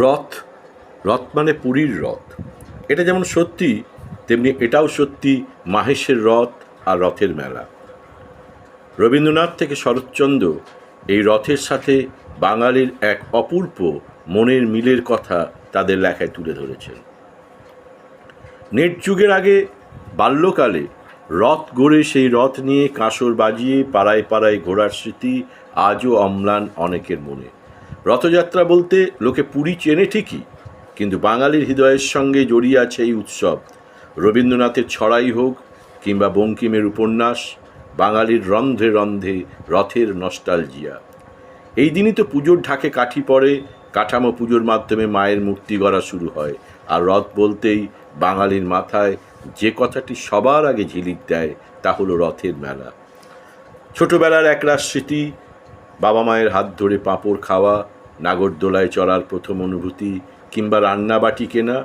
রথ রথ মানে পুরীর রথ। এটা যেমন সত্যি, তেমনি এটাও সত্যি মাহেশের রথ আর রথের মেলা। রবীন্দ্রনাথ থেকে শরৎচন্দ্র এই রথের সাথে বাঙালির এক অপূর্ব মনের মিলের কথা তাদের লেখায় তুলে ধরেছেন। নেট যুগের আগে বাল্যকালে রথ গড়ে সেই রথ নিয়ে কাঁসর বাজিয়ে পাড়ায় পাড়ায় ঘোরার স্মৃতি আজও অম্লান অনেকের মনে। রথযাত্রা বলতে লোকে পুরী চেনে ঠিকই, কিন্তু বাঙালির হৃদয়ের সঙ্গে জড়িয়ে আছে এই উৎসব। রবীন্দ্রনাথের ছড়াই হোক কিংবা বঙ্কিমের উপন্যাস, বাঙালির রন্ধ্রে রন্ধ্রে রথের নস্টালজিয়া। এই দিনই তো পুজোর ঢাকে কাঠি পড়ে, কাঠামো পুজোর মাধ্যমে মায়ের মূর্তি গড়া শুরু হয়। আর রথ বলতেই বাঙালির মাথায় যে কথাটি সবার আগে ঝিলিক দেয়, তা হলো রথের মেলা। ছোটবেলার একরাশ স্মৃতি বাবা মায়ের হাত ধরে পাঁপড় খাওয়া নাগরদোলায় চড়ার প্রথম অনুভূতি কিংবা রান্নাবাটি কেনা,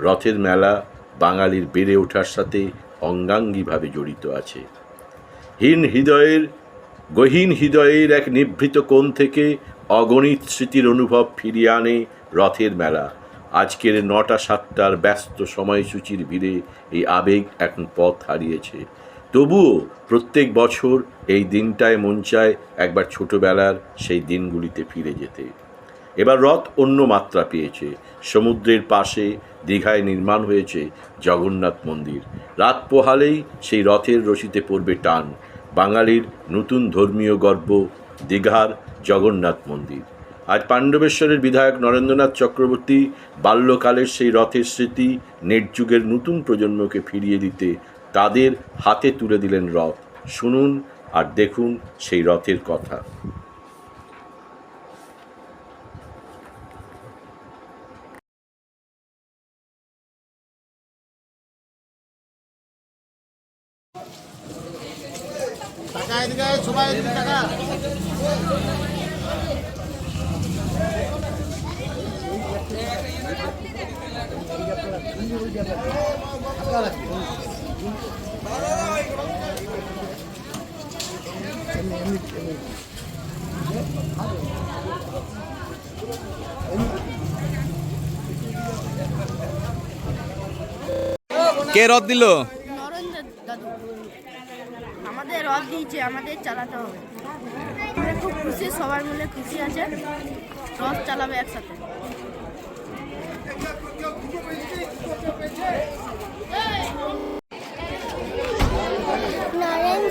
রথের মেলা, বাঙালির বেড়ে ওঠার সাথে অঙ্গাঙ্গিভাবে জড়িত আছে। হীন হৃদয়ের, গহীন হৃদয়ের এক নিভৃত কোণ থেকে অগণিত স্মৃতির অনুভব ফিরিয়ে আনে রথের মেলা। আজকের নটা সাতটার ব্যস্ত সময়সূচির ভিড়ে এই আবেগ এখন পথ হারিয়েছে। তবুও প্রত্যেক বছর এই দিনটায় মন চায় একবার ছোটবেলার সেই দিনগুলিতে ফিরে যেতে। এবার রথ অন্য মাত্রা পেয়েছে। সমুদ্রের পাশে দীঘায় নির্মাণ হয়েছে জগন্নাথ মন্দির। রাত পোহালেই সেই রথের রশিতে পড়বে টান বাঙালির নতুন ধর্মীয় গর্ব দীঘার জগন্নাথ মন্দির। আজ পাণ্ডবেশ্বরের বিধায়ক নরেন্দ্রনাথ চক্রবর্তী বাল্যকালের সেই রথের স্মৃতি নেট যুগের নতুন প্রজন্মকে ফিরিয়ে দিতে তাদের হাতে তুলে দিলেন রথ। শুনুন আর দেখুন সেই রথের কথা। টাকা কে রথ দিল? আমাদের রথ দিয়েছে আমাদের চালাতে হবে। আমরা খুব খুশি সবার মিলে খুশি আছে। রথ চালাবে একসাথে।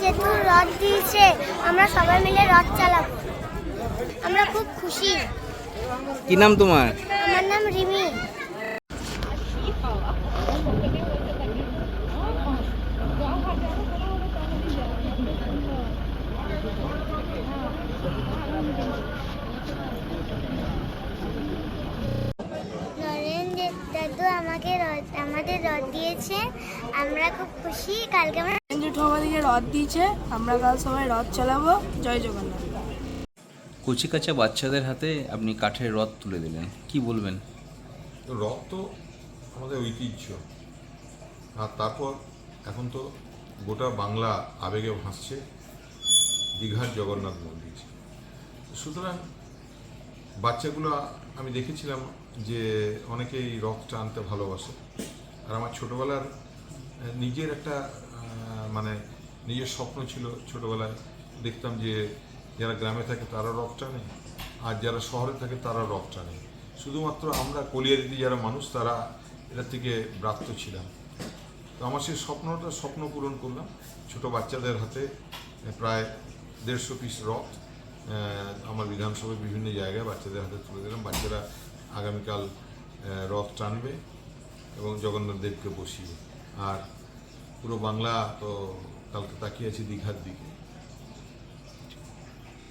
যেহেতু রথ দিয়েছে আমরা সবাই মিলে রথ চালাবো। আমরা খুব খুশি। কি নাম তোমার? আমার নাম রিমি। দাদু আমাকে রথ আমাদের রথ দিয়েছে। আমরা খুব খুশি। কালকে আমরা নরেন্দ্র আমাদেরকে রথ দিয়েছে। আমরা কাল সবাই রথ চালাবো। জয় জগন্নাথ। কচিকাচা বাচ্চাদের হাতে আপনি কাঠের রথ তুলে দিলেন। কি বলবেন? তো রথ তো আমাদের ঐতিহ্য। আর তারপর এখন তো গোটা বাংলা আবেগে ভাসছে। দীঘার জগন্নাথ মন্দির। সুতরাং বাচ্চাগুলো আমি দেখেছিলাম যে অনেকেই রথ টানতে ভালোবাসে। আর আমার ছোটোবেলার নিজের একটা মানে নিজের স্বপ্ন ছিল ছোটোবেলায়। দেখতাম যে যারা গ্রামে থাকে তারা রথ টানে, আর যারা শহরে থাকে তারা রথ টানে। শুধুমাত্র আমরা কলিয়ারিতে যারা মানুষ, তারা এটা থেকে ব্রাত্য ছিলাম। তো আমার সেই স্বপ্নটা স্বপ্ন পূরণ করলাম। ছোট বাচ্চাদের হাতে প্রায় দেড়শো পিস রথ আমার বিধানসভায় বিভিন্ন জায়গায় বাচ্চাদের হাতে তুলে দিলাম। বাচ্চারা আগামীকাল রথ টানবে এবং জগন্নাথ দেবকে বসিয়ে। আর পুরো বাংলা তো কালকে তাকিয়ে আছি দীঘার দিকে।